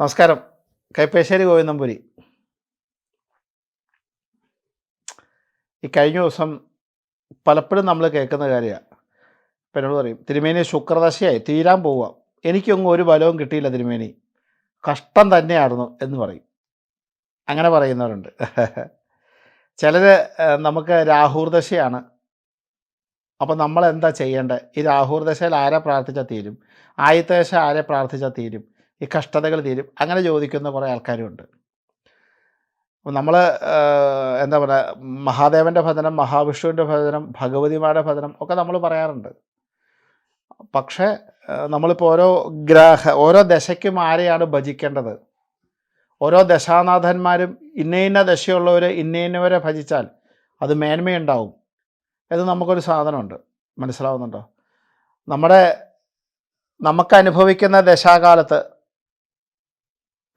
നമസ്കാരം. കൈപ്പേശ്ശേരി ഗോവിന്ദംപുരി. ഈ കഴിഞ്ഞ ദിവസം പലപ്പോഴും നമ്മൾ കേൾക്കുന്ന കാര്യമാണ്. ഇപ്പം എന്നോട് പറയും തിരുമേനി ശുക്രദശയായി തീരാൻ പോവുക. എനിക്കൊന്നും ഒരു ബലവും കിട്ടിയില്ല തിരുമേനി. കഷ്ടം തന്നെയായിരുന്നു എന്ന് പറയും. അങ്ങനെ പറയുന്നവരുണ്ട്. ചിലർ നമുക്ക് രാഹുർദശയാണ് അപ്പോൾ നമ്മൾ എന്താ ചെയ്യേണ്ടത്? ഈ രാഹുർദശയിൽ ആരെ പ്രാർത്ഥിച്ചാൽ തീരും? ആയുധദശ ആരെ പ്രാർത്ഥിച്ചാൽ തീരും? ഈ കഷ്ടതകൾ തീരും. അങ്ങനെ ചോദിക്കുന്ന കുറേ ആൾക്കാരുമുണ്ട് നമ്മൾ എന്താ പറയുക മഹാദേവന്റെ ഭജനം മഹാവിഷ്ണുവിന്റെ ഭജനം ഭഗവതിമാരുടെ ഭജനം ഒക്കെ നമ്മൾ പറയാറുണ്ട്. പക്ഷേ നമ്മളിപ്പോൾ ഓരോ ഗ്രഹ ഓരോ ദശയ്ക്കും ആരെയാണ് ഭജിക്കേണ്ടത്? ഓരോ ദശാനാഥന്മാരും ഇന്ന ഇന്ന ദശയുള്ളവർ ഇന്ന ഇന്നവരെ ഭജിച്ചാൽ അത് മേന്മയുണ്ടാവും. ഇത് നമുക്കൊരു സാധനമുണ്ട്. മനസ്സിലാവുന്നുണ്ടോ? നമ്മുടെ നമുക്ക് അനുഭവിക്കുന്ന ദശാകാലത്ത്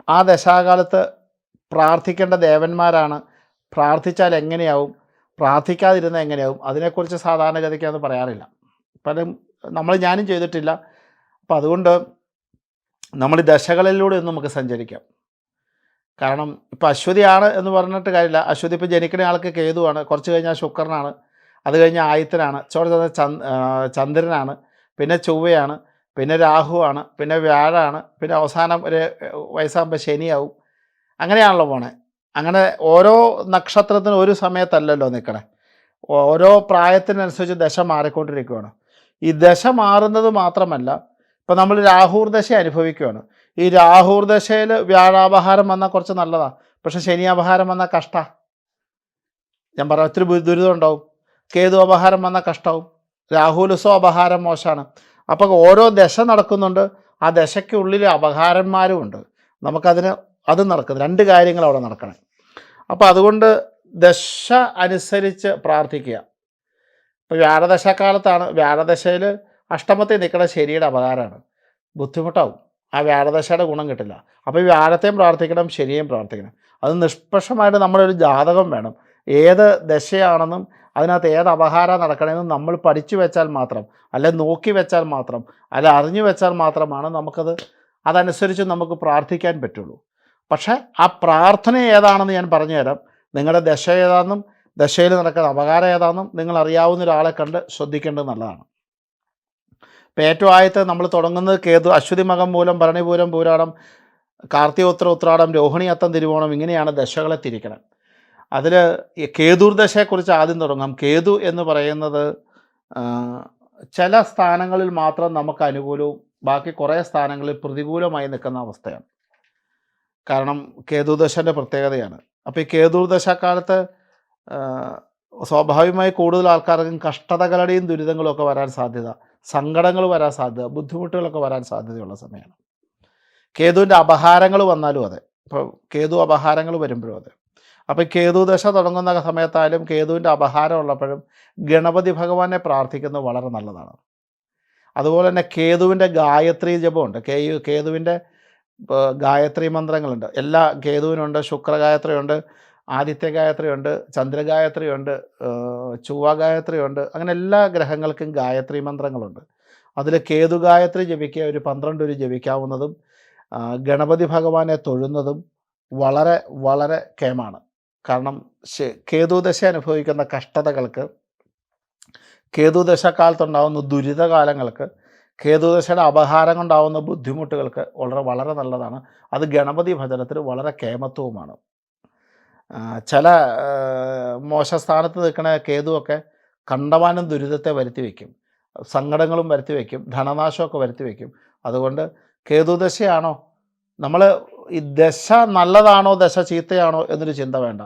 ആ ദശാകാലത്ത് പ്രാർത്ഥിക്കേണ്ട ദേവന്മാരാണ്. പ്രാർത്ഥിച്ചാൽ എങ്ങനെയാവും? പ്രാർത്ഥിക്കാതിരുന്ന എങ്ങനെയാവും? അതിനെക്കുറിച്ച് സാധാരണഗതിക്ക് അത് പറയാറില്ല. പലരും നമ്മൾ ഞാനും ചെയ്തിട്ടില്ല. അപ്പം അതുകൊണ്ട് നമ്മൾ ദശകളിലൂടെ ഒന്ന് നമുക്ക് സഞ്ചരിക്കാം. കാരണം ഇപ്പം അശ്വതിയാണ് എന്ന് പറഞ്ഞിട്ട് കാര്യമില്ല. അശ്വതി ഇപ്പോൾ ജനിക്കുന്ന ആൾക്ക് കേതുവാണ്. കുറച്ച് കഴിഞ്ഞാൽ ശുക്രനാണ്. അത് കഴിഞ്ഞാൽ ആയുത്തനാണ്. ചോദിച്ചത് ചന്ദ്രനാണ്. പിന്നെ ചൊവ്വയാണ്. പിന്നെ രാഹുവാണ് പിന്നെ വ്യാഴാണ് പിന്നെ അവസാനം ഒരു വയസ്സാകുമ്പോൾ ശനിയാവും. അങ്ങനെയാണല്ലോ പോണേ. അങ്ങനെ ഓരോ നക്ഷത്രത്തിന് ഒരു സമയത്തല്ലല്ലോ നിൽക്കണേ ഓരോ പ്രായത്തിനനുസരിച്ച് ദശ മാറിക്കൊണ്ടിരിക്കുകയാണ് ഈ ദശ മാറുന്നത് മാത്രമല്ല ഇപ്പം നമ്മൾ രാഹൂർ ദശ അനുഭവിക്കുകയാണ് ഈ രാഹൂർ ദശയിൽ വ്യാഴാപഹാരം വന്നാൽ കുറച്ച് നല്ലതാണ് പക്ഷേ ശനി അപഹാരം വന്നാൽ കഷ്ട. ഞാൻ പറയാം ഒത്തിരി ദുരിതമുണ്ടാവും കേതു അപഹാരം വന്നാൽ കഷ്ടമാവും രാഹുലുസോ അപഹാരം മോശമാണ് അപ്പോൾ ഓരോ ദശ നടക്കുന്നുണ്ട്. ആ ദശയ്ക്കുള്ളിൽ അപഹാരന്മാരും ഉണ്ട്. നമുക്കതിന് അത് നടക്കുന്നു രണ്ട് കാര്യങ്ങൾ അവിടെ നടക്കണം. അപ്പോൾ അതുകൊണ്ട് ദശ അനുസരിച്ച് പ്രാർത്ഥിക്കുക. ഇപ്പോൾ വ്യാഴദശക്കാലത്താണ്. വ്യാഴദശയിൽ അഷ്ടമത്തിൽ നിൽക്കുന്ന ശരിയുടെ അപകാരമാണ് ബുദ്ധിമുട്ടാവും. ആ വ്യാഴദശയുടെ ഗുണം കിട്ടില്ല. അപ്പോൾ ഈ വ്യാഴത്തെയും പ്രാർത്ഥിക്കണം ശരിയെയും പ്രാർത്ഥിക്കണം. അത് നിഷ്പക്ഷമായിട്ട് നമ്മളൊരു ജാതകം വേണം. ഏത് ദശയാണെന്നും അതിനകത്ത് ഏത് അപഹാരം നടക്കണമെന്ന് നമ്മൾ പഠിച്ചു വെച്ചാൽ മാത്രം അല്ലെ നോക്കി വെച്ചാൽ മാത്രം അല്ലെ അറിഞ്ഞു വെച്ചാൽ മാത്രമാണ് നമുക്കത് അതനുസരിച്ച് നമുക്ക് പ്രാർത്ഥിക്കാൻ പറ്റുള്ളൂ. പക്ഷേ ആ പ്രാർത്ഥന ഏതാണെന്ന് ഞാൻ പറഞ്ഞുതരാം നിങ്ങളുടെ ദശ ഏതാണെന്നും ദശയിൽ നടക്കുന്ന അപകാരം ഏതാണെന്നും നിങ്ങൾ അറിയാവുന്ന ഒരാളെ കണ്ട് ശ്രദ്ധിക്കേണ്ടത് നല്ലതാണ്. ഇപ്പം ഏറ്റവും നമ്മൾ തുടങ്ങുന്നത് കേതു അശ്വതി മകം മൂലം ഭരണിപൂരം പൂരാടം കാർത്തികോത്ര ഉത്രാടം രോഹിണി അത്തം തിരുവോണം ഇങ്ങനെയാണ് ദശകളെ തിരിക്കണം അതിൽ കേതുർ ദശയെക്കുറിച്ച് ആദ്യം തുടങ്ങാം. കേതു എന്ന് പറയുന്നത് ചില സ്ഥാനങ്ങളിൽ മാത്രം നമുക്ക് അനുകൂലവും ബാക്കി കുറേ സ്ഥാനങ്ങളിൽ പ്രതികൂലമായി നിൽക്കുന്ന അവസ്ഥയാണ്. കാരണം കേതുദശന്റെ പ്രത്യേകതയാണ്. അപ്പോൾ ഈ കേതുർദശക്കാലത്ത് സ്വാഭാവികമായി കൂടുതൽ ആൾക്കാർക്കും കഷ്ടതകളുടെയും ദുരിതങ്ങളും ഒക്കെ വരാൻ സാധ്യത സങ്കടങ്ങൾ വരാൻ സാധ്യത ബുദ്ധിമുട്ടുകളൊക്കെ വരാൻ സാധ്യതയുള്ള സമയമാണ്. കേതുവിന്റെ അപഹാരങ്ങൾ വന്നാലും അതെ. ഇപ്പോൾ കേതു അപഹാരങ്ങൾ വരുമ്പോഴും അതെ. അപ്പോൾ കേതു ദശ തുടങ്ങുന്ന സമയത്തായാലും കേതുവിന്റെ അപഹാരം ഉള്ളപ്പോഴും ഗണപതി ഭഗവാനെ പ്രാർത്ഥിക്കുന്നത് വളരെ നല്ലതാണ്. അതുപോലെ തന്നെ കേതുവിന്റെ ഗായത്രി ജപമുണ്ട്. കേ കേതുവിന്റെ ഗായത്രി മന്ത്രങ്ങളുണ്ട്. എല്ലാ കേതുവിനുണ്ട് ശുക്രഗായത്രിയുണ്ട് ആദിത്യ ഗായത്രിയുണ്ട് ചന്ദ്രഗായത്രിയുണ്ട് ചൊവ്വ ഗായത്രിയുണ്ട് അങ്ങനെ എല്ലാ ഗ്രഹങ്ങൾക്കും ഗായത്രി മന്ത്രങ്ങളുണ്ട്. അതിൽ കേതു ഗായത്രി ജപിക്കുക ഒരു പന്ത്രണ്ട് ഒരു ജപിക്കാവുന്നതും ഗണപതി ഭഗവാനെ തൊഴുന്നതും വളരെ വളരെ കേമാണ്. കാരണം കേതുദശ അനുഭവിക്കുന്ന കഷ്ടതകൾക്ക് കേതുദശക്കാലത്തുണ്ടാകുന്ന ദുരിതകാലങ്ങൾക്ക് കേതുദശയുടെ അപഹാരം കൊണ്ടാവുന്ന ബുദ്ധിമുട്ടുകൾക്ക് വളരെ വളരെ നല്ലതാണ്. അത് ഗണപതി ഭജനത്തിൽ വളരെ കേമത്വവുമാണ്. ചില മോശ മോശസ്ഥാനത്ത് നിൽക്കുന്ന കേതുവൊക്കെ കണ്ടമാനം ദുരിതത്തെ വരുത്തി വയ്ക്കും. സങ്കടങ്ങളും വരുത്തി വയ്ക്കും. ധനനാശമൊക്കെ വരുത്തി വയ്ക്കും. അതുകൊണ്ട് കേതുദശയാണോ നമ്മൾ ഈ ദശ നല്ലതാണോ ദശ ചീത്തയാണോ എന്നൊരു ചിന്ത വേണ്ട.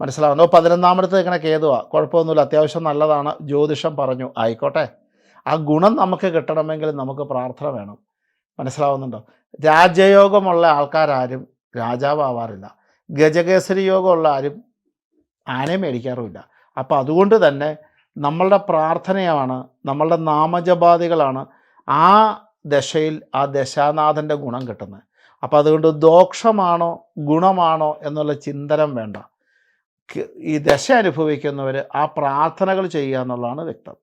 മനസ്സിലാവുന്നോ? പതിനൊന്നാമടുത്ത് നിൽക്കണ കേതുവാ. കുഴപ്പമൊന്നുമില്ല. അത്യാവശ്യം നല്ലതാണ്. ജ്യോതിഷം പറഞ്ഞു. ആയിക്കോട്ടെ. ആ ഗുണം നമുക്ക് കിട്ടണമെങ്കിൽ നമുക്ക് പ്രാർത്ഥന വേണം. മനസ്സിലാവുന്നുണ്ടോ? രാജയോഗമുള്ള ആൾക്കാരാരും രാജാവാവാറില്ല. ഗജകേസരി യോഗമുള്ള ആരും ആനയെ മേടിക്കാറുമില്ല. അപ്പോൾ അതുകൊണ്ട് തന്നെ നമ്മളുടെ പ്രാർത്ഥനയാണ് നമ്മളുടെ നാമജപാദികളാണ് ആ ദശയിൽ ആ ദശാനാഥന്റെ ഗുണം കിട്ടുന്നത്. അപ്പോൾ അതുകൊണ്ട് ദോഷമാണോ ഗുണമാണോ എന്നുള്ള ചിന്തനം വേണ്ട. ഈ ദശ അനുഭവിക്കുന്നവർ ആ പ്രാർത്ഥനകൾ ചെയ്യുക എന്നുള്ളതാണ് വ്യക്തം.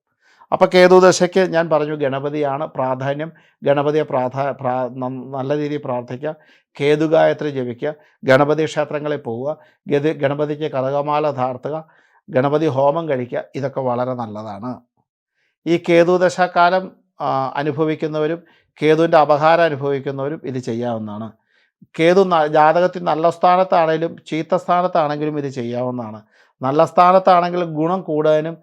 അപ്പോൾ കേതുദശയ്ക്ക് ഞാൻ പറഞ്ഞു ഗണപതിയാണ് പ്രാധാന്യം. ഗണപതിയെ പ്രാധാ പ്രാ നല്ല രീതിയിൽ പ്രാർത്ഥിക്കുക. കേതുഗായത്രി ജപിക്കുക. ഗണപതി ക്ഷേത്രങ്ങളിൽ പോവുക. ഗതി ഗണപതിക്ക് കഥകമാല ധാർത്തുക. ഗണപതി ഹോമം കഴിക്കുക. ഇതൊക്കെ വളരെ നല്ലതാണ്. ഈ കേതുദശാകാലം ആ, അനുഭവിക്കുന്നവരും കേതുവിന്റെ അപഹാരം അനുഭവിക്കുന്നവരും ഇത് ചെയ്യാവുന്നതാണ്. കേതു ജാതകത്തിൽ നല്ല സ്ഥാനത്താണെങ്കിലും ചീത്ത സ്ഥാനത്താണെങ്കിലും ഇത് ചെയ്യാവുന്നതാണ്. നല്ല സ്ഥാനത്താണെങ്കിലും ഗുണം കൂടാനും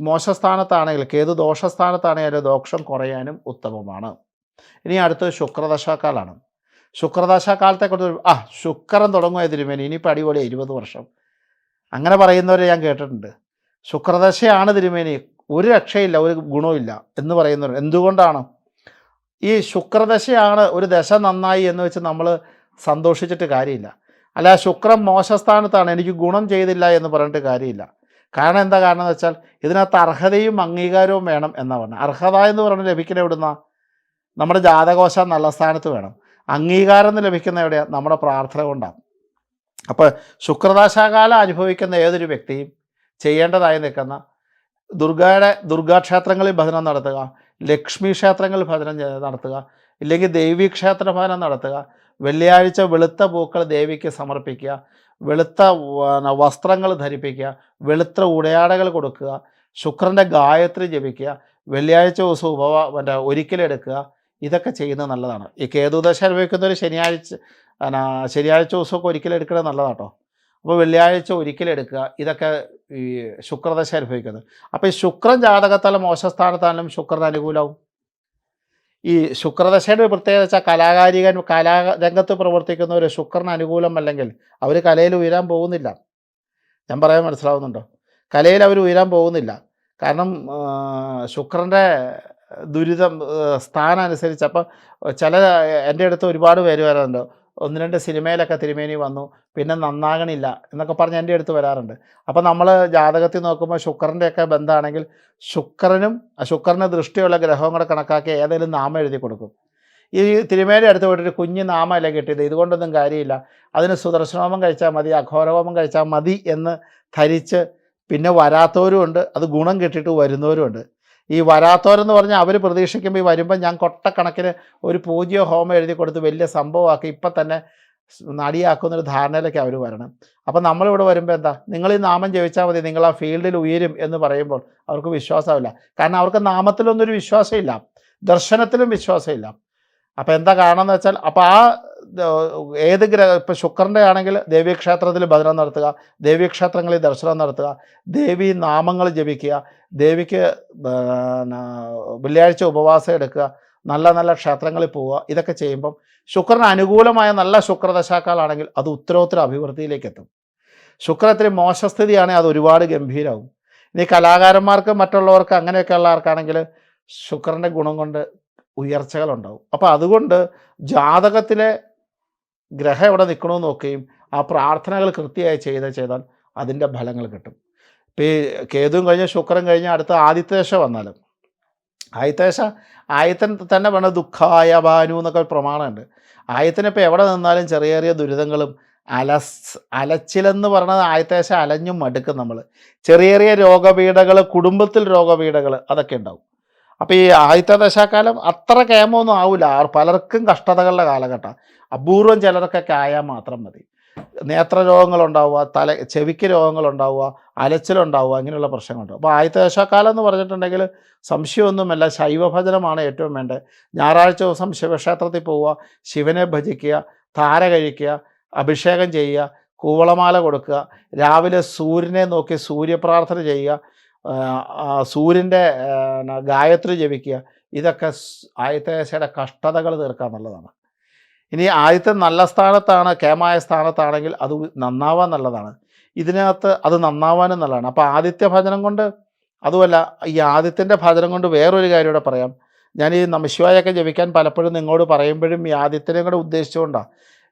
മോശ സ്ഥാനത്താണെങ്കിൽ കേതു ദോഷസ്ഥാനത്താണെങ്കിലും ദോഷം കുറയാനും ഉത്തമമാണ്. ഇനി അടുത്തത് ശുക്രദശാക്കാലാണ് ശുക്രദശാക്കാലത്തെക്കുറിച്ച് ആ ശുക്രൻ തുടങ്ങുക തിരുമേനി. ഇനിയിപ്പോൾ അടിപൊളി ഇരുപത് വർഷം. അങ്ങനെ പറയുന്നവരെ ഞാൻ കേട്ടിട്ടുണ്ട്. ശുക്രദശയാണ് തിരുമേനി. ഒരു രക്ഷയില്ല ഒരു ഗുണവുമില്ല എന്ന് പറയുന്നവർ എന്തുകൊണ്ടാണ്? ഈ ശുക്രദശയാണ് ഒരു ദശ നന്നായി എന്ന് വെച്ച് നമ്മൾ സന്തോഷിച്ചിട്ട് കാര്യമില്ല. അല്ല ശുക്രം മോശസ്ഥാനത്താണ് എനിക്ക് ഗുണം ചെയ്തില്ല എന്ന് പറഞ്ഞിട്ട് കാര്യമില്ല. കാരണം എന്താ കാരണം എന്ന് വെച്ചാൽ ഇതിനകത്ത് അർഹതയും അംഗീകാരവും വേണം എന്നാണ് പറഞ്ഞത്. അർഹത എന്ന് പറഞ്ഞ് ലഭിക്കുന്ന എവിടുന്ന? നമ്മുടെ ജാതകോശം നല്ല സ്ഥാനത്ത് വേണം. അംഗീകാരം എന്ന് ലഭിക്കുന്ന എവിടെയാണ് നമ്മുടെ പ്രാർത്ഥന കൊണ്ടാണ്. അപ്പോൾ ശുക്രദാശാകാലം അനുഭവിക്കുന്ന ഏതൊരു വ്യക്തിയും ചെയ്യേണ്ടതായി നിൽക്കുന്ന ദുർഗയുടെ ദുർഗാക്ഷേത്രങ്ങളിൽ ഭജനം നടത്തുക ലക്ഷ്മി ക്ഷേത്രങ്ങളിൽ ഭജനം നടത്തുക ഇല്ലെങ്കിൽ ദേവീ ക്ഷേത്ര ഭജനം നടത്തുക വെള്ളിയാഴ്ച വെളുത്ത പൂക്കൾ ദേവിക്ക് സമർപ്പിക്കുക വെളുത്ത വസ്ത്രങ്ങൾ ധരിപ്പിക്കുക വെളുത്ത ഉടയാടകൾ കൊടുക്കുക ശുക്രന്റെ ഗായത്രി ജപിക്കുക വെള്ളിയാഴ്ച ദിവസം ഉപവ മറ്റേ ഒരിക്കലെടുക്കുക ഇതൊക്കെ ചെയ്യുന്നത് നല്ലതാണ്. ഈ കേതുദശ ഒരു ശനിയാഴ്ച ശനിയാഴ്ച ദിവസമൊക്കെ ഒരിക്കലെടുക്കുന്നത് നല്ലതാട്ടോ. അപ്പോൾ വെള്ളിയാഴ്ച ഒരിക്കലെടുക്കുക ഇതൊക്കെ ഈ ശുക്രദശ അനുഭവിക്കുന്നത് അപ്പോൾ ഈ ശുക്രൻ ജാതകത്താലും മോശസ്ഥാനത്താലും ശുക്രൻ അനുകൂലവും. ഈ ശുക്രദശയുടെ പ്രത്യേകത വെച്ചാൽ കലാകാരികൻ കലാ രംഗത്ത് പ്രവർത്തിക്കുന്നവർ ശുക്രൻ അനുകൂലമല്ലെങ്കിൽ അവർ കലയിൽ ഉയരാൻ പോകുന്നില്ല. ഞാൻ പറയാൻ മനസ്സിലാവുന്നുണ്ടോ? കലയിൽ അവർ ഉയരാൻ പോകുന്നില്ല. കാരണം ശുക്രന്റെ ദുരിതം സ്ഥാനം അനുസരിച്ച് അപ്പം ചില എന്റെ അടുത്ത് ഒരുപാട് പേര് വരാറുണ്ട് ഒന്ന് രണ്ട് സിനിമയിലൊക്കെ തിരുമേനി വന്നു. പിന്നെ നന്നാകണില്ല എന്നൊക്കെ പറഞ്ഞ് എന്റെ അടുത്ത് വരാറുണ്ട്. അപ്പോൾ നമ്മൾ ജാതകത്തിൽ നോക്കുമ്പോൾ ശുക്രന്റെയൊക്കെ ബന്ധമാണെങ്കിൽ ശുക്രനും ശുക്രന് ദൃഷ്ടിയുള്ള ഗ്രഹവും കൂടെ കണക്കാക്കി ഏതെങ്കിലും നാമം എഴുതി കൊടുക്കും. ഈ തിരുമേനി അടുത്ത് പോയിട്ടൊരു കുഞ്ഞ് നാമമല്ല കിട്ടിയത്. ഇതുകൊണ്ടൊന്നും കാര്യമില്ല. അതിന് സുദർശനോമം കഴിച്ചാൽ മതി അഘോരഹോമം കഴിച്ചാൽ മതി എന്ന് ധരിച്ച് പിന്നെ വരാത്തവരും ഉണ്ട്. അത് ഗുണം കിട്ടിയിട്ട് വരുന്നവരും ഉണ്ട്. ഈ വരാത്തവരെന്ന് പറഞ്ഞാൽ അവർ പ്രതീക്ഷിക്കുമ്പോൾ ഈ വരുമ്പോൾ ഞാൻ കൊട്ടക്കണക്കിന് ഒരു പൂജ്യ ഹോമം എഴുതി കൊടുത്ത് വലിയ സംഭവമാക്കി ഇപ്പം തന്നെ നടിയാക്കുന്നൊരു ധാരണയിലേക്ക് അവർ വരണം. അപ്പം നമ്മളിവിടെ വരുമ്പോൾ എന്താ? നിങ്ങൾ ഈ നാമം ജപിച്ചാൽ മതി നിങ്ങൾ ആ ഫീൽഡിൽ ഉയരും എന്ന് പറയുമ്പോൾ അവർക്ക് വിശ്വാസമില്ല. കാരണം അവർക്ക് നാമത്തിലൊന്നും ഒരു വിശ്വാസമില്ല. ദർശനത്തിലും വിശ്വാസമില്ല. അപ്പോൾ എന്താ കാരണം എന്ന് വെച്ചാൽ അപ്പോൾ ആ ഏത് ഗ്രഹ ഇപ്പോൾ ശുക്രന്റെ ആണെങ്കിൽ ദേവീക്ഷേത്രത്തിൽ ഭജനം നടത്തുക ദേവീക്ഷേത്രങ്ങളിൽ ദർശനം നടത്തുക ദേവി നാമങ്ങൾ ജപിക്കുക ദേവിക്ക് വെള്ളിയാഴ്ച ഉപവാസം എടുക്കുക നല്ല നല്ല ക്ഷേത്രങ്ങളിൽ പോവുക ഇതൊക്കെ ചെയ്യുമ്പം ശുക്രന് അനുകൂലമായ നല്ല ശുക്രദശാക്കാലാണെങ്കിൽ അത് ഉത്തരോത്തര അഭിവൃദ്ധിയിലേക്ക് എത്തും. ശുക്രത്തിന് മോശസ്ഥിതിയാണെങ്കിൽ അത് ഒരുപാട് ഗംഭീരമാവും ഇനി കലാകാരന്മാർക്ക് മറ്റുള്ളവർക്ക് അങ്ങനെയൊക്കെ ആൾക്കാണെങ്കിൽ ശുക്രന്റെ ഗുണം കൊണ്ട് ഉയർച്ചകളുണ്ടാവും. അപ്പോൾ അതുകൊണ്ട് ജാതകത്തിലെ ഗ്രഹം എവിടെ നിൽക്കണമെന്ന് നോക്കുകയും ആ പ്രാർത്ഥനകൾ കൃത്യമായി ചെയ്ത് ചെയ്താൽ അതിന്റെ ഫലങ്ങൾ കിട്ടും. ഇപ്പോൾ ഈ കേതുവും കഴിഞ്ഞ് ശുക്രൻ കഴിഞ്ഞ് അടുത്ത ആദിത്യശ വന്നാലും. ആദിത്യദശ ആയത്തൻ തന്നെ വേണം ദുഃഖായ ഭാനു എന്നൊക്കെ പ്രമാണമുണ്ട്. ആയത്തിന് ഇപ്പോൾ എവിടെ നിന്നാലും ചെറിയ ചെറിയ ദുരിതങ്ങളും അലസ് അലച്ചിലെന്ന് പറയുന്നത് ആയത്തേശ അലഞ്ഞും മടുക്കും നമ്മൾ. ചെറിയ ചെറിയ രോഗപീഠകൾ കുടുംബത്തിൽ രോഗപീഠകൾ അതൊക്കെ ഉണ്ടാവും. അപ്പോൾ ഈ ആദ്യത്തെ ദശാക്കാലം അത്ര കേമൊന്നും ആവില്ല പലർക്കും കഷ്ടതകളുടെ കാലഘട്ടം. അപൂർവം ചിലർക്കൊക്കെ ആയാൽ മാത്രം മതി. നേത്ര രോഗങ്ങളുണ്ടാവുക തല ചെവിക്ക് രോഗങ്ങളുണ്ടാവുക അലച്ചിലുണ്ടാവുക ഇങ്ങനെയുള്ള പ്രശ്നങ്ങളുണ്ടാവും. അപ്പോൾ ആദ്യത്തെ ദശാക്കാലം എന്ന് പറഞ്ഞിട്ടുണ്ടെങ്കിൽ സംശയമൊന്നുമല്ല. ശൈവഭജനമാണ് ഏറ്റവും വേണ്ടത്. ഞായറാഴ്ച ദിവസം ശിവക്ഷേത്രത്തിൽ പോവുക ശിവനെ ഭജിക്കുക ധാര കഴിക്കുക അഭിഷേകം ചെയ്യുക കൂവളമാല കൊടുക്കുക രാവിലെ സൂര്യനെ നോക്കി സൂര്യപ്രാർത്ഥന ചെയ്യുക സൂര്യന്റെ ഗായത്രി ജപിക്കുക. ഇതൊക്കെ ആദിത്യദശയുടെ കഷ്ടതകൾ തീർക്കുക എന്നുള്ളതാണ് ഇനി ആദ്യത്തെ നല്ല സ്ഥാനത്താണ് കേമായ സ്ഥാനത്താണെങ്കിൽ അത് നന്നാവാൻ നല്ലതാണ്. ഇതിനകത്ത് അത് നന്നാവാനും നല്ലതാണ്. അപ്പോൾ ആദിത്യ ഭജനം കൊണ്ട് അതുമല്ല ഈ ആദിത്യന്റെ ഭജനം കൊണ്ട് വേറൊരു കാര്യം കൂടെ പറയാം. ഞാൻ ഈ നമശിവായൊക്കെ ജപിക്കാൻ പലപ്പോഴും നിങ്ങളോട് പറയുമ്പോഴും ഈ ആദിത്യനെ കൂടെ ഉദ്ദേശിച്ചുകൊണ്ടാണ്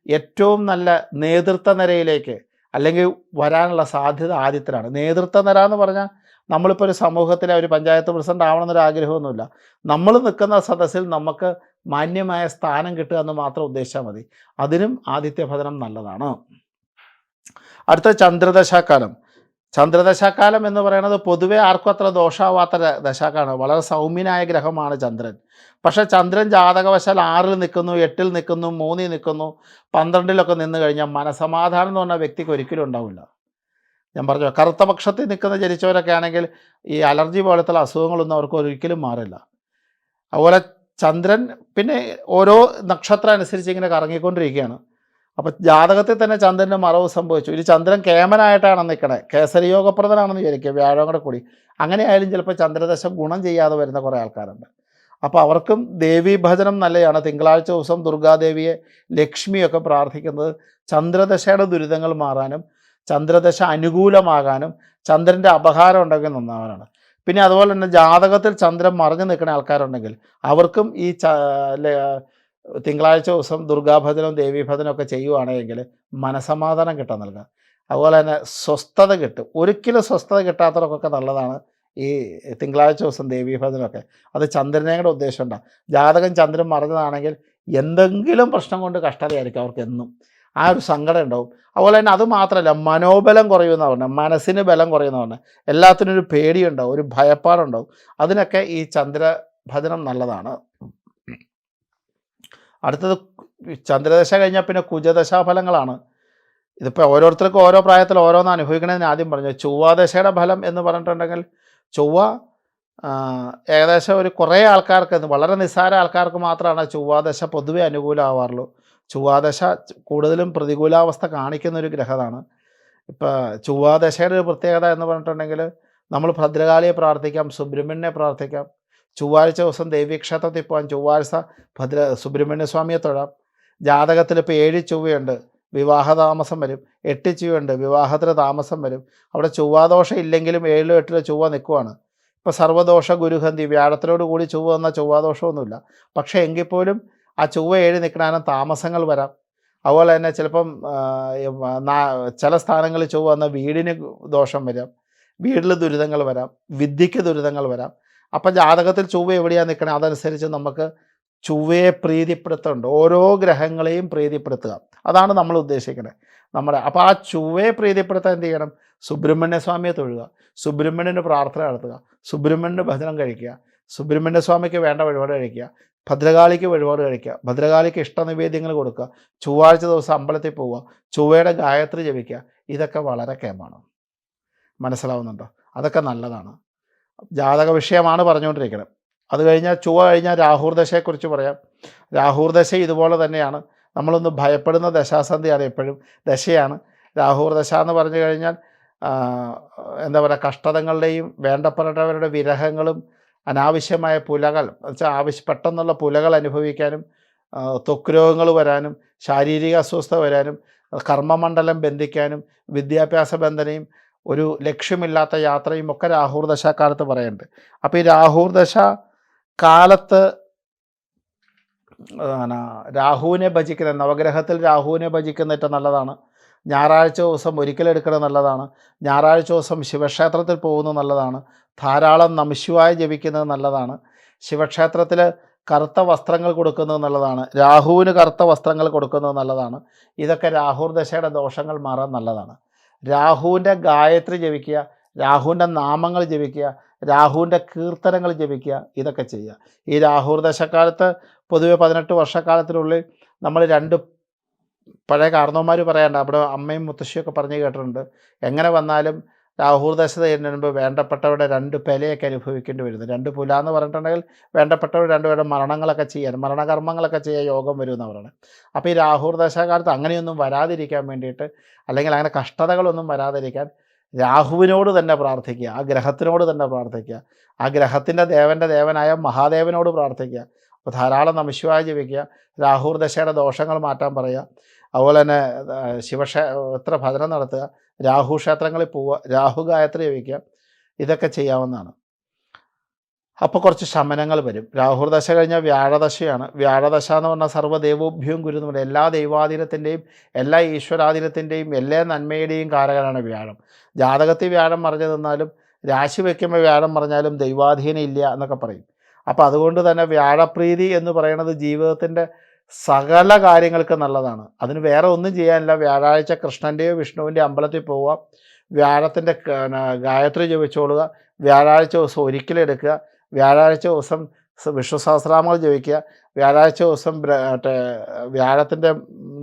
ഏറ്റവും നല്ല നേതൃത്വ നിരയിലേക്ക് അല്ലെങ്കിൽ വരാനുള്ള സാധ്യത ആദിത്യനാണ്. നേതൃത്വ നിര എന്ന് പറഞ്ഞാൽ നമ്മളിപ്പോൾ ഒരു സമൂഹത്തിലെ ഒരു പഞ്ചായത്ത് പ്രസിഡന്റ് ആവണമെന്നൊരു ആഗ്രഹമൊന്നുമില്ല. നമ്മൾ നിൽക്കുന്ന സദസ്സിൽ നമുക്ക് മാന്യമായ സ്ഥാനം കിട്ടുക എന്ന് മാത്രം ഉദ്ദേശിച്ചാൽ മതി. അതിനും ആദിത്യഭദനം നല്ലതാണ്. അടുത്ത ചന്ദ്രദശാക്കാലം ചന്ദ്രദശാക്കാലം എന്ന് പറയുന്നത് പൊതുവെ ആർക്കും അത്ര ദോഷാവാത്ത ദശാക്കാണ് വളരെ സൗമ്യനായ ഗ്രഹമാണ് ചന്ദ്രൻ. പക്ഷേ ചന്ദ്രൻ ജാതകവശാൽ ആറിൽ നിൽക്കുന്നു എട്ടിൽ നിൽക്കുന്നു മൂന്നിൽ നിൽക്കുന്നു പന്ത്രണ്ടിലൊക്കെ നിന്ന് കഴിഞ്ഞാൽ മനസമാധാനം എന്ന് പറഞ്ഞ വ്യക്തിക്ക് ഒരിക്കലും ഉണ്ടാവില്ല. ഞാൻ പറഞ്ഞു കറുത്ത പക്ഷത്തിൽ നിൽക്കുന്ന ജനിച്ചവരൊക്കെ ആണെങ്കിൽ ഈ അലർജി പോലത്തെ അസുഖങ്ങളൊന്നും അവർക്ക് ഒരിക്കലും മാറില്ല. അതുപോലെ ചന്ദ്രൻ പിന്നെ ഓരോ നക്ഷത്രം അനുസരിച്ച് ഇങ്ങനെ കറങ്ങിക്കൊണ്ടിരിക്കുകയാണ്. അപ്പോൾ ജാതകത്തിൽ തന്നെ ചന്ദ്രന്റെ മറവ് സംഭവിച്ചു. ഇനി ചന്ദ്രൻ കേമനായിട്ടാണ് നിൽക്കണേ. കേസരിയോഗപ്രദനാണെന്ന് വിചാരിക്കുക വ്യാഴം കൂടെ കൂടി. അങ്ങനെ ആയാലും ചിലപ്പോൾ ചന്ദ്രദശ ഗുണം ചെയ്യാതെ വരുന്ന കുറേ ആൾക്കാരുണ്ട്. അപ്പോൾ അവർക്കും ദേവീ ഭജനം നല്ലതാണ്. തിങ്കളാഴ്ച ദിവസം ദുർഗാദേവിയെ ലക്ഷ്മിയൊക്കെ പ്രാർത്ഥിക്കുന്നത് ചന്ദ്രദശയുടെ ദുരിതങ്ങൾ മാറാനും ചന്ദ്രദശ അനുകൂലമാകാനും ചന്ദ്രന്റെ അപഹാരം ഉണ്ടെങ്കിൽ നന്നാവാനാണ് പിന്നെ അതുപോലെ തന്നെ ജാതകത്തിൽ ചന്ദ്രൻ മറഞ്ഞു നിൽക്കുന്ന ആൾക്കാരുണ്ടെങ്കിൽ അവർക്കും ഈ തിങ്കളാഴ്ച ദിവസം ദുർഗാഭജനവും ദേവീഭജനവും ഒക്കെ ചെയ്യുവാണെങ്കിൽ മനസമാധാനം കിട്ടാൻ നൽകുക അതുപോലെ തന്നെ സ്വസ്ഥത കിട്ടും. ഒരിക്കലും സ്വസ്ഥത കിട്ടാത്തവർക്കൊക്കെ നല്ലതാണ് ഈ തിങ്കളാഴ്ച ദിവസം ദേവീഭജനമൊക്കെ. അത് ചന്ദ്രനെ കൂടെ ഉദ്ദേശമുണ്ടാകും ജാതകം ചന്ദ്രൻ മറഞ്ഞതാണെങ്കിൽ എന്തെങ്കിലും പ്രശ്നം കൊണ്ട് കഷ്ടതയായിരിക്കും അവർക്ക് എന്നും ആ ഒരു സങ്കടം ഉണ്ടാവും. അതുപോലെ തന്നെ അത് മാത്രമല്ല മനോബലം കുറയുമെന്ന് പറഞ്ഞാൽ മനസ്സിന് ബലം കുറയുന്ന പറഞ്ഞാൽ എല്ലാത്തിനും ഒരു പേടിയുണ്ടാവും ഒരു ഭയപ്പാടുണ്ടാവും. അതിനൊക്കെ ഈ ചന്ദ്രഭജനം നല്ലതാണ്. അടുത്തത് ചന്ദ്രദശ കഴിഞ്ഞാൽ പിന്നെ കുജദശാഫലങ്ങളാണ്. ഇതിപ്പോൾ ഓരോരുത്തർക്കും ഓരോ പ്രായത്തിൽ ഓരോന്ന് അനുഭവിക്കണമെന്ന് ആദ്യം പറഞ്ഞു. ചൊവ്വാദശയുടെ ഫലം എന്ന് പറഞ്ഞിട്ടുണ്ടെങ്കിൽ ചൊവ്വ ഏകദേശം ഒരു കുറേ ആൾക്കാർക്ക് വളരെ നിസ്സാര ആൾക്കാർക്ക് മാത്രമാണ് ചൊവ്വാദശ പൊതുവെ അനുകൂലമാവാറുള്ളൂ. ചൊവ്വാദശ കൂടുതലും പ്രതികൂലാവസ്ഥ കാണിക്കുന്ന ഒരു ഗ്രഹമാണ് ഇപ്പോൾ ചൊവ്വാദശയുടെ ഒരു പ്രത്യേകത എന്ന് പറഞ്ഞിട്ടുണ്ടെങ്കിൽ നമ്മൾ ഭദ്രകാളിയെ പ്രാർത്ഥിക്കാം സുബ്രഹ്മണ്യനെ പ്രാർത്ഥിക്കാം ചൊവ്വാഴ്ച ദിവസം ദേവീക്ഷേത്രത്തിൽ പോകാൻ ചൊവ്വാഴ്ച ഭദ്ര സുബ്രഹ്മണ്യ സ്വാമിയെ തൊഴാം. ജാതകത്തിൽ ഇപ്പോൾ ഏഴ് ചൊവ്വയുണ്ട് വിവാഹ താമസം വരും എട്ട് ചൊവ്വയുണ്ട് വിവാഹത്തിന് താമസം വരും. അവിടെ ചൊവ്വാദോഷം ഇല്ലെങ്കിലും ഏഴിലോ എട്ടിലോ ചൊവ്വ നിൽക്കുവാണ്. ഇപ്പോൾ സർവദോഷ ഗുരുഹന്തി വ്യാഴത്തിനോട് കൂടി ചൊവ്വ എന്നാൽ ചൊവ്വാദോഷമൊന്നുമില്ല. പക്ഷേ എങ്കിൽ പോലും ആ ചൊവ്വ ഏഴ് നിൽക്കണാനും താമസങ്ങൾ വരാം. അതുപോലെ തന്നെ ചിലപ്പം ചില സ്ഥാനങ്ങളിൽ ചൊവ്വ വന്ന വീടിന് ദോഷം വരാം. വീട്ടിൽ ദുരിതങ്ങൾ വരാം. വിദ്യയ്ക്ക് ദുരിതങ്ങൾ വരാം. അപ്പം ജാതകത്തിൽ ചൊവ്വ എവിടെയാണ് നിൽക്കണേ അതനുസരിച്ച് നമുക്ക് ചൊവ്വയെ പ്രീതിപ്പെടുത്തുന്നുണ്ട് ഓരോ ഗ്രഹങ്ങളെയും പ്രീതിപ്പെടുത്തുക. അതാണ് നമ്മൾ ഉദ്ദേശിക്കുന്നത് നമ്മുടെ അപ്പോൾ ആ ചൊവ്വയെ പ്രീതിപ്പെടുത്താൻ എന്ത് ചെയ്യണം? സുബ്രഹ്മണ്യ സ്വാമിയെ തൊഴുക. സുബ്രഹ്മണ്യന് പ്രാർത്ഥന നടത്തുക. സുബ്രഹ്മണ്യന് ഭജനം കഴിക്കുക. സുബ്രഹ്മണ്യ സ്വാമിക്ക് വേണ്ട വഴിപാട് കഴിക്കുക. ഭദ്രകാളിക്ക് വഴിപാട് കഴിക്കുക. ഭദ്രകാളിക്ക് ഇഷ്ടനിവേദ്യങ്ങൾ കൊടുക്കുക. ചൊവ്വാഴ്ച ദിവസം അമ്പലത്തിൽ പോവുക. ചൊവ്വയുടെ ഗായത്രി ജപിക്കുക. ഇതൊക്കെ വളരെ കേമാണ്. മനസ്സിലാവുന്നുണ്ടോ? അതൊക്കെ നല്ലതാണ്. ജാതക വിഷയമാണ് പറഞ്ഞുകൊണ്ടിരിക്കുന്നത്. അത് കഴിഞ്ഞാൽ ചുവ കഴിഞ്ഞാൽ രാഹുർദശയെക്കുറിച്ച് പറയാം. രാഹുർദശ ഇതുപോലെ തന്നെയാണ്. നമ്മളൊന്ന് ഭയപ്പെടുന്ന ദശാസന്ധിയാണ് എപ്പോഴും. ദശയാണ്. രാഹുർദശ എന്ന് പറഞ്ഞു കഴിഞ്ഞാൽ എന്താ പറയുക കഷ്ടതകളുടെയും വേണ്ടപ്പെട്ടവരുടെ വിരഹങ്ങളും അനാവശ്യമായ പുലകൾ വെച്ചാൽ ആവശ്യ പെട്ടെന്നുള്ള പുലകൾ അനുഭവിക്കാനും ത്വക്ക് രോഗങ്ങൾ വരാനും ശാരീരിക അസ്വസ്ഥത വരാനും കർമ്മമണ്ഡലം ബന്ധിക്കാനും വിദ്യാഭ്യാസ ബന്ധനയും ഒരു ലക്ഷ്യമില്ലാത്ത യാത്രയും ഒക്കെ രാഹുർ ദശ കാലത്ത് പറയുന്നുണ്ട്. അപ്പോൾ ഈ രാഹുർ ദശ കാലത്ത് രാഹുവിനെ ഭജിക്കുന്ന നവഗ്രഹത്തിൽ രാഹുവിനെ ഭജിക്കുന്ന ഏറ്റവും നല്ലതാണ്. ഞായറാഴ്ച ദിവസം ഒരിക്കലെടുക്കുന്നത് നല്ലതാണ്. ഞായറാഴ്ച ദിവസം ശിവക്ഷേത്രത്തിൽ പോകുന്നത് നല്ലതാണ്. ധാരാളം നമശിവായ ജപിക്കുന്നത് നല്ലതാണ്. ശിവക്ഷേത്രത്തിൽ കറുത്ത വസ്ത്രങ്ങൾ കൊടുക്കുന്നത് നല്ലതാണ്. രാഹുവിന് കറുത്ത വസ്ത്രങ്ങൾ കൊടുക്കുന്നത് നല്ലതാണ്. ഇതൊക്കെ രാഹുർ ദശയുടെ ദോഷങ്ങൾ മാറാൻ നല്ലതാണ്. രാഹുവിന്റെ ഗായത്രി ജപിക്കുക രാഹുവിന്റെ നാമങ്ങൾ ജപിക്കുക രാഹുവിന്റെ കീർത്തനങ്ങൾ ജപിക്കുക ഇതൊക്കെ ചെയ്യുക. ഈ രാഹുർ ദശക്കാലത്ത് പൊതുവെ പതിനെട്ട് വർഷക്കാലത്തിനുള്ളിൽ നമ്മൾ രണ്ട് പഴയ കാരണവന്മാർ പറയാണ്ട് അവിടെ അമ്മയും മുത്തശ്ശിയൊക്കെ പറഞ്ഞു കേട്ടിട്ടുണ്ട്. എങ്ങനെ വന്നാലും രാഹുർ ദശ ചെയ്യുന്നതിന് മുമ്പ് വേണ്ടപ്പെട്ടവരുടെ രണ്ട് പെലയൊക്കെ അനുഭവിക്കേണ്ടി വരുന്നു. രണ്ട് പുല എന്ന് പറഞ്ഞിട്ടുണ്ടെങ്കിൽ വേണ്ടപ്പെട്ടവർ രണ്ടുപേരുടെ മരണങ്ങളൊക്കെ ചെയ്യാൻ മരണകർമ്മങ്ങളൊക്കെ ചെയ്യാൻ യോഗം വരുമെന്ന് പറയുന്നത്. അപ്പോൾ ഈ രാഹുർ ദശാകാലത്ത് അങ്ങനെയൊന്നും വരാതിരിക്കാൻ വേണ്ടിയിട്ട് അല്ലെങ്കിൽ അങ്ങനെ കഷ്ടതകളൊന്നും വരാതിരിക്കാൻ രാഹുവിനോട് തന്നെ പ്രാർത്ഥിക്കുക ആ ഗ്രഹത്തിനോട് തന്നെ പ്രാർത്ഥിക്കുക ആ ഗ്രഹത്തിന്റെ ദേവന്റെ ദേവനായ മഹാദേവനോട് പ്രാർത്ഥിക്കുക അപ്പോൾ ധാരാളം നമശിവായ ജപിക്കുക രാഹുർ ദശയുടെ ദോഷങ്ങൾ മാറ്റാൻ പറയുക. അതുപോലെ തന്നെ ശിവക്ഷേത്ര ഭജനം നടത്തുക രാഹു ക്ഷേത്രങ്ങളിൽ പോവുക രാഹു ഗായത്രി ജപിക്കുക ഇതൊക്കെ ചെയ്യാവുന്നതാണ്. അപ്പോൾ കുറച്ച് ശമനങ്ങൾ വരും. രാഹുർ ദശ കഴിഞ്ഞാൽ വ്യാഴദശയാണ്. വ്യാഴദശ എന്ന് പറഞ്ഞാൽ സർവദേവോഭ്യവും ഗുരു എന്ന് പറയുന്നത് എല്ലാ ദൈവാധീനത്തിന്റെയും എല്ലാ ഈശ്വരാധീനത്തിന്റെയും എല്ലാ നന്മയുടെയും കാരകനാണ് വ്യാഴം. ജാതകത്തിൽ വ്യാഴം മറിഞ്ഞു നിന്നാലും രാശി വയ്ക്കുമ്പോൾ വ്യാഴം പറഞ്ഞാലും ദൈവാധീനം ഇല്ല എന്നൊക്കെ പറയും. അപ്പോൾ അതുകൊണ്ട് തന്നെ വ്യാഴപ്രീതി എന്ന് പറയുന്നത് ജീവിതത്തിന്റെ സകല കാര്യങ്ങൾക്ക് നല്ലതാണ്. അതിന് വേറെ ഒന്നും ചെയ്യാനില്ല. വ്യാഴാഴ്ച കൃഷ്ണന്റെയോ വിഷ്ണുവിന്റെയോ അമ്പലത്തിൽ പോവുക. വ്യാഴത്തിന്റെ ഗായത്രി ജപിച്ചോളുക. വ്യാഴാഴ്ച ദിവസം ഒരിക്കലും എടുക്കുക. വ്യാഴാഴ്ച ദിവസം വിഷ്ണു സഹസ്രാമങ്ങൾ ജപിക്കുക. വ്യാഴാഴ്ച ദിവസം വ്യാഴത്തിന്റെ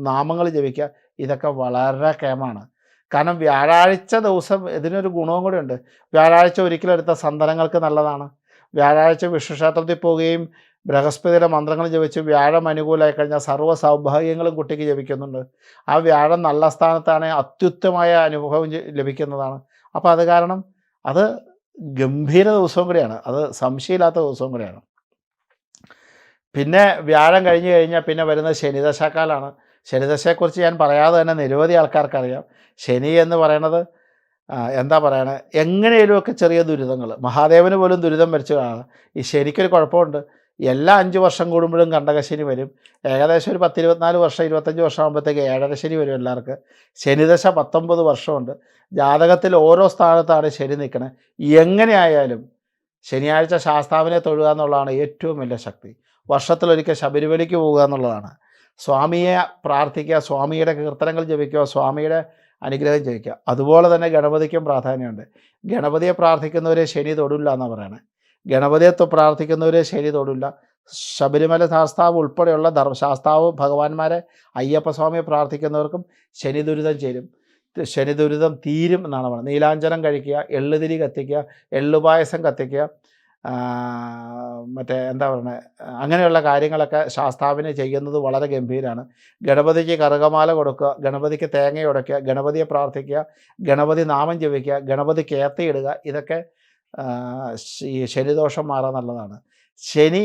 നാമങ്ങൾ ജപിക്കുക. ഇതൊക്കെ വളരെ കേമാണ്. കാരണം വ്യാഴാഴ്ച ദിവസം ഇതിനൊരു ഗുണവും കൂടി ഉണ്ട്. വ്യാഴാഴ്ച ഒരിക്കലും എടുത്ത സന്തനങ്ങൾക്ക് നല്ലതാണ്. വ്യാഴാഴ്ച വിഷ്ണു ക്ഷേത്രത്തിൽ പോവുകയും ബൃഹസ്പതിയുടെ മന്ത്രങ്ങൾ ജപിച്ച് വ്യാഴം അനുകൂലമായി കഴിഞ്ഞാൽ സർവ സൗഭാഗ്യങ്ങളും കുട്ടിക്ക് ജപിക്കുന്നുണ്ട്. ആ വ്യാഴം നല്ല സ്ഥാനത്താണ് അത്യുത്തമായ അനുഭവം ലഭിക്കുന്നതാണ്. അപ്പോൾ അത് കാരണം അത് ഗംഭീര ദിവസവും കൂടിയാണ്. അത് സംശയമില്ലാത്ത ദിവസവും കൂടിയാണ്. പിന്നെ വ്യാഴം കഴിഞ്ഞ് കഴിഞ്ഞാൽ പിന്നെ വരുന്നത് ശനിദശാക്കാലാണ്. ശനിദശയെക്കുറിച്ച് ഞാൻ പറയാതെ തന്നെ നിരവധി ആൾക്കാർക്കറിയാം. ശനി എന്ന് പറയുന്നത് എന്താ പറയണത് എങ്ങനെയൊക്കെ ചെറിയ ദുരിതങ്ങൾ. മഹാദേവന് പോലും ദുരിതം വരച്ചതാണ്. ഈ ശനിക്കൊരു കുഴപ്പമുണ്ട്. എല്ലാ അഞ്ച് വർഷം കൂടുമ്പോഴും കണ്ടകശനി വരും. ഏകദേശം ഒരു പത്ത് ഇരുപത്തിനാല് വർഷം ഇരുപത്തഞ്ച് വർഷം ആകുമ്പോഴത്തേക്ക് ഏഴര ശനി വരും എല്ലാവർക്കും. ശനിദശ പത്തൊമ്പത് വർഷമുണ്ട്. ജാതകത്തിൽ ഓരോ സ്ഥാനത്താണ് ശനി നിൽക്കുന്നത് എങ്ങനെയായാലും ശനിയാഴ്ച ശാസ്താവിനെ തൊഴുക എന്നുള്ളതാണ് ഏറ്റവും വലിയ ശക്തി. വർഷത്തിലൊരിക്കൽ ശബരിമലയ്ക്ക് പോവുക എന്നുള്ളതാണ്. സ്വാമിയെ പ്രാർത്ഥിക്കുക സ്വാമിയുടെ കീർത്തനങ്ങൾ ജപിക്കുക സ്വാമിയുടെ അനുഗ്രഹം ജപിക്കുക. അതുപോലെ തന്നെ ഗണപതിക്കും പ്രാധാന്യമുണ്ട്. ഗണപതിയെ പ്രാർത്ഥിക്കുന്നവരെ ശനി തൊടില്ല എന്നാണ് പറയണത് ഗണപതിയെ പ്രാർത്ഥിക്കുന്നവരെ ശരി തൊടില്ല. ശബരിമല ശാസ്താവ് ഉൾപ്പെടെയുള്ള ധർമ്മ ശാസ്താവ് ഭഗവാന്മാരെ അയ്യപ്പസ്വാമിയെ പ്രാർത്ഥിക്കുന്നവർക്കും ശനി ദുരിതം ചേരും. ശനി ദുരിതം തീരും എന്നാണ് പറയുന്നത് നീലാഞ്ചനം കഴിക്കുക എള്ളുതിരി കത്തിക്കുക എള്ളുപായസം കത്തിക്കുക മറ്റേ എന്താ പറയുന്നത് അങ്ങനെയുള്ള കാര്യങ്ങളൊക്കെ ശാസ്താവിന് ചെയ്യുന്നത് വളരെ ഗംഭീരമാണ് ഗണപതിക്ക് കറുകമാല കൊടുക്കുക ഗണപതിക്ക് തേങ്ങ ഉടയ്ക്കുക ഗണപതിയെ പ്രാർത്ഥിക്കുക ഗണപതി നാമം ജപിക്കുക ഗണപതിക്ക് ഏത്തയിടുക ഇതൊക്കെ ഈ ശനിദോഷം മാറാൻ നല്ലതാണ്. ശനി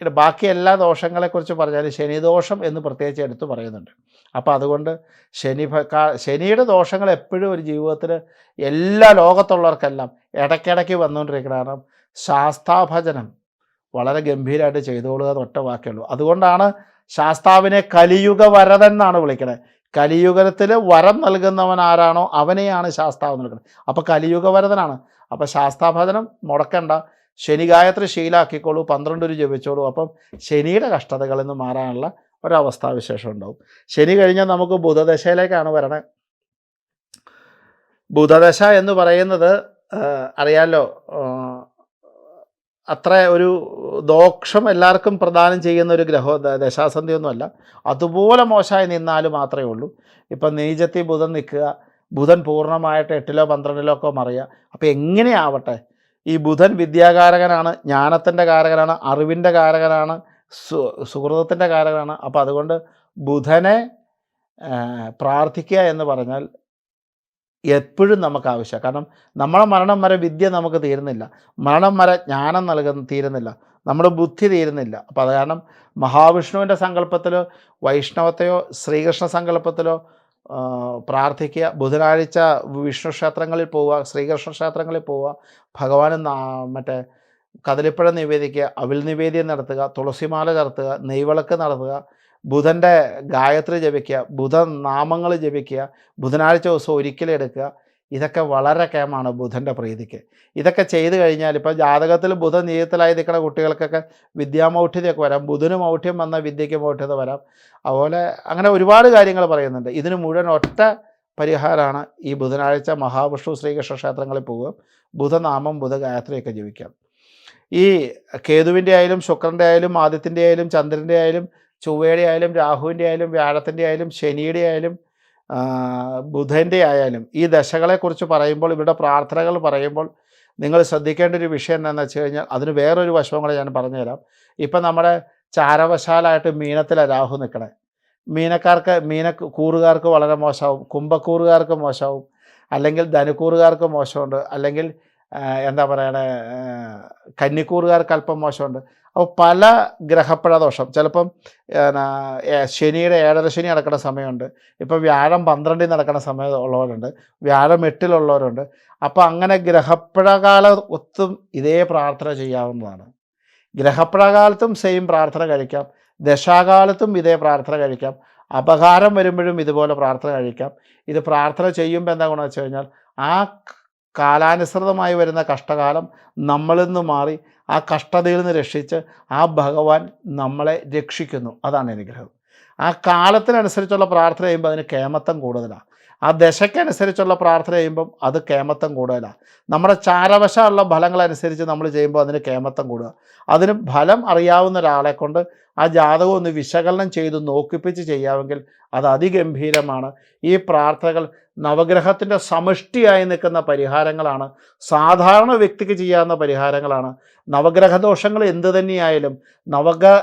ബാക്കി എല്ലാ ദോഷങ്ങളെക്കുറിച്ച് പറഞ്ഞാൽ ശനിദോഷം എന്ന് പ്രത്യേകിച്ച് എടുത്തു പറയുന്നുണ്ട്. അപ്പോൾ അതുകൊണ്ട് ശനി ശനിയുടെ ദോഷങ്ങൾ എപ്പോഴും ഒരു ജീവിതത്തിൽ എല്ലാ ലോകത്തുള്ളവർക്കെല്ലാം ഇടയ്ക്കിടയ്ക്ക് വന്നുകൊണ്ടിരിക്കണം ശാസ്താഭജനം വളരെ ഗംഭീരമായിട്ട് ചെയ്തോളുക എന്ന് ഒറ്റ വാക്കുള്ളൂ അതുകൊണ്ടാണ് ശാസ്താവിനെ കലിയുഗ വരതെന്നാണ് എന്നാണ് കലിയുഗത്തിൽ വരം നൽകുന്നവൻ ആരാണോ അവനെയാണ് ശാസ്താവ് നൽകുന്നത് അപ്പോൾ കലിയുഗ വരദനാണ്. അപ്പോൾ ശാസ്താഭജനം മുടക്കണ്ട. ശനി ഗായത്രി ശീലാക്കിക്കോളൂ പന്ത്രണ്ട് ഒരു ജപിച്ചോളൂ. അപ്പം ശനിയുടെ കഷ്ടതകളിൽ നിന്ന് മാറാനുള്ള ഒരവസ്ഥാവിശേഷം ഉണ്ടാവും. ശനി കഴിഞ്ഞാൽ നമുക്ക് ബുധദശയിലേക്കാണ് വരണത് ബുധദശ എന്ന് പറയുന്നത് അറിയാലോ അത്ര ഒരു ദോഷം എല്ലാവർക്കും പ്രദാനം ചെയ്യുന്ന ഒരു ഗ്രഹ ദശാസന്ധിയൊന്നുമല്ല. അതുപോലെ മോശമായി നിന്നാൽ മാത്രമേ ഉള്ളൂ. ഇപ്പം നീചത്തി ബുധൻ നിൽക്കുക ബുധൻ പൂർണമായിട്ട് എട്ടിലോ പന്ത്രണ്ടിലോ ഒക്കെ മറിയുക അപ്പോൾ എങ്ങനെയാവട്ടെ? ഈ ബുധൻ വിദ്യാകാരകനാണ് ജ്ഞാനത്തിന്റെ കാരകനാണ് അറിവിന്റെ കാരകനാണ് സു സുഹൃതത്തിന്റെ കാരകനാണ്. അപ്പോൾ അതുകൊണ്ട് ബുധനെ പ്രാർത്ഥിക്കുക എന്ന് പറഞ്ഞാൽ എപ്പോഴും നമുക്ക് ആവശ്യമാണ് കാരണം നമ്മളെ മരണം വരെ വിദ്യ നമുക്ക് തീരുന്നില്ല. മരണം വരെ ജ്ഞാനം നൽകുന്ന തീരുന്നില്ല. നമ്മുടെ ബുദ്ധി തീരുന്നില്ല. അപ്പോൾ അത് കാരണം മഹാവിഷ്ണുവിന്റെ സങ്കല്പത്തിലോ വൈഷ്ണവത്തെയോ ശ്രീകൃഷ്ണ സങ്കല്പത്തിലോ പ്രാർത്ഥിക്കുക. ബുധനാഴ്ച വിഷ്ണു ക്ഷേത്രങ്ങളിൽ പോവുക ശ്രീകൃഷ്ണ ക്ഷേത്രങ്ങളിൽ പോവുക ഭഗവാന് മറ്റേ കദളിപ്പഴം നിവേദിക്കുക അവിൽ നിവേദ്യം നടത്തുക തുളസിമാല ചർത്തുക നെയ്വിളക്ക് നടത്തുക ബുധന്റെ ഗായത്രി ജപിക്കുക ബുധനാമങ്ങൾ ജപിക്കുക ബുധനാഴ്ച ദിവസം ഒരിക്കലും എടുക്കുക ഇതൊക്കെ വളരെ കേമാണ് ബുധന്റെ പ്രീതിക്ക്. ഇതൊക്കെ ചെയ്തു കഴിഞ്ഞാൽ ഇപ്പോൾ ജാതകത്തിൽ ബുധൻ നീയത്തിലായി നിൽക്കുന്ന കുട്ടികൾക്കൊക്കെ വിദ്യാമൗഢ്യതയൊക്കെ വരാം. ബുധന് മൗഢ്യം വന്ന വിദ്യയ്ക്ക് മൗഢ്യത വരാം. അതുപോലെ അങ്ങനെ ഒരുപാട് കാര്യങ്ങൾ പറയുന്നുണ്ട്. ഇതിന് മുഴുവൻ ഒറ്റ പരിഹാരമാണ് ഈ ബുധനാഴ്ച മഹാവിഷ്ണു ശ്രീകൃഷ്ണ ക്ഷേത്രങ്ങളിൽ പോകുക. ബുധനാമം ബുധ ഗായത്രിയൊക്കെ ജപിക്കാം ഈ കേതുവിന്റെ ആയാലും ശുക്രന്റെ ആയാലും ആദിത്യന്റെ ആയാലും ചന്ദ്രന്റെ ആയാലും ചൊവ്വയുടെ ആയാലും രാഹുവിന്റെ ആയാലും വ്യാഴത്തിന്റെ ആയാലും ശനിയുടെ ആയാലും ബുധന്റെ ആയാലും ഈ ദശകളെക്കുറിച്ച് പറയുമ്പോൾ ഇവരുടെ പ്രാർത്ഥനകൾ പറയുമ്പോൾ നിങ്ങൾ ശ്രദ്ധിക്കേണ്ട ഒരു വിഷയം എന്താണെന്ന് വെച്ച് കഴിഞ്ഞാൽ അതിന് വേറൊരു വശവും കൂടെ ഞാൻ പറഞ്ഞുതരാം. ഇപ്പം നമ്മുടെ ചാരവശാലായിട്ട് മീനത്തിലെ രാഹു നിൽക്കണേ. മീനക്കാർക്ക് മീന കൂറുകാർക്ക് വളരെ മോശമാവും. കുംഭക്കൂറുകാർക്ക് മോശമാവും. അല്ലെങ്കിൽ ധനുക്കൂറുകാർക്ക് മോശമുണ്ട്. അല്ലെങ്കിൽ എന്താ പറയണേ കന്നിക്കൂറുകാർക്ക് അല്പം മോശമുണ്ട്. അപ്പോൾ പല ഗ്രഹപ്പഴ ദോഷം. ചിലപ്പം ശനിയുടെ ഏഴര ശനി നടക്കുന്ന സമയമുണ്ട്. ഇപ്പം വ്യാഴം പന്ത്രണ്ടിൽ നടക്കുന്ന സമയം ഉള്ളവരുണ്ട്. വ്യാഴം എട്ടിലുള്ളവരുണ്ട് അപ്പോൾ അങ്ങനെ ഗ്രഹപ്പഴകാല ഒത്തും ഇതേ പ്രാർത്ഥന ചെയ്യാവുന്നതാണ്. ഗ്രഹപ്പഴകാലത്തും സെയിം പ്രാർത്ഥന കഴിക്കാം. ദശാകാലത്തും ഇതേ പ്രാർത്ഥന കഴിക്കാം. അപകാരം വരുമ്പോഴും ഇതുപോലെ പ്രാർത്ഥന കഴിക്കാം. ഇത് പ്രാർത്ഥന ചെയ്യുമ്പോൾ എന്താ ഗുണമെന്ന് വെച്ച് കഴിഞ്ഞാൽ ആ കാലാനുസൃതമായി വരുന്ന കഷ്ടകാലം നമ്മളിൽ നിന്ന് മാറി ആ കഷ്ടതയിൽ നിന്ന് രക്ഷിച്ച് ആ ഭഗവാൻ നമ്മളെ രക്ഷിക്കുന്നു. അതാണ് അനുഗ്രഹം. ആ കാലത്തിനനുസരിച്ചുള്ള പ്രാർത്ഥന ചെയ്യുമ്പോൾ അതിന് കേമത്വം കൂടുതലാണ്. ആ ദശയ്ക്കനുസരിച്ചുള്ള പ്രാർത്ഥന ചെയ്യുമ്പം അത് കേമത്തം കൂടുതലാണ് നമ്മുടെ ചാരവശമുള്ള ഫലങ്ങളനുസരിച്ച് നമ്മൾ ചെയ്യുമ്പോൾ അതിന് കേമത്തം കൂടുക. അതിന് ഫലം അറിയാവുന്ന ഒരാളെ കൊണ്ട് ആ ജാതകം ഒന്ന് വിശകലനം ചെയ്ത് നോക്കിപ്പിച്ച് ചെയ്യാമെങ്കിൽ അത് അതിഗംഭീരമാണ്. ഈ പ്രാർത്ഥനകൾ നവഗ്രഹത്തിന്റെ സമഷ്ടിയായി നിൽക്കുന്ന പരിഹാരങ്ങളാണ്. സാധാരണ വ്യക്തിക്ക് ചെയ്യാവുന്ന പരിഹാരങ്ങളാണ്. നവഗ്രഹദോഷങ്ങൾ എന്തു തന്നെയായാലും നവഗ്രഹ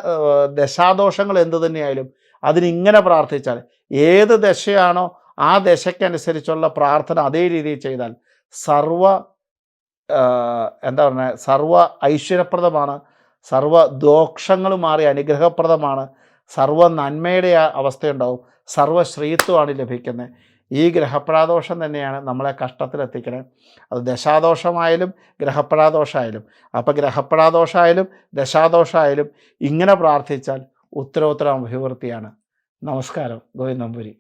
ദശാദോഷങ്ങൾ എന്തു തന്നെയായാലും അതിനിങ്ങനെ പ്രാർത്ഥിച്ചാൽ ഏത് ദശയാണോ ആ ദശയ്ക്കനുസരിച്ചുള്ള പ്രാർത്ഥന അതേ രീതിയിൽ ചെയ്താൽ സർവ എന്താ പറയുക സർവ ഐശ്വര്യപ്രദമാണ് സർവ ദോഷങ്ങൾ മാറി അനുഗ്രഹപ്രദമാണ് സർവ നന്മയുടെ അവസ്ഥയുണ്ടാവും സർവ ശ്രീത്വമാണ് ലഭിക്കുന്നത്. ഈ ഗ്രഹപ്രാദോഷം തന്നെയാണ് നമ്മളെ കഷ്ടത്തിലെത്തിക്കണേ. അത് ദശാദോഷമായാലും ഗ്രഹപ്രാദോഷമായാലും. അപ്പോൾ ഗ്രഹപ്രാദോഷമായാലും ദശാദോഷമായാലും ഇങ്ങനെ പ്രാർത്ഥിച്ചാൽ ഉത്തരോത്തരം അഭിവൃദ്ധിയാണ്. നമസ്കാരം. ഗോവിന്ദമ്പുരി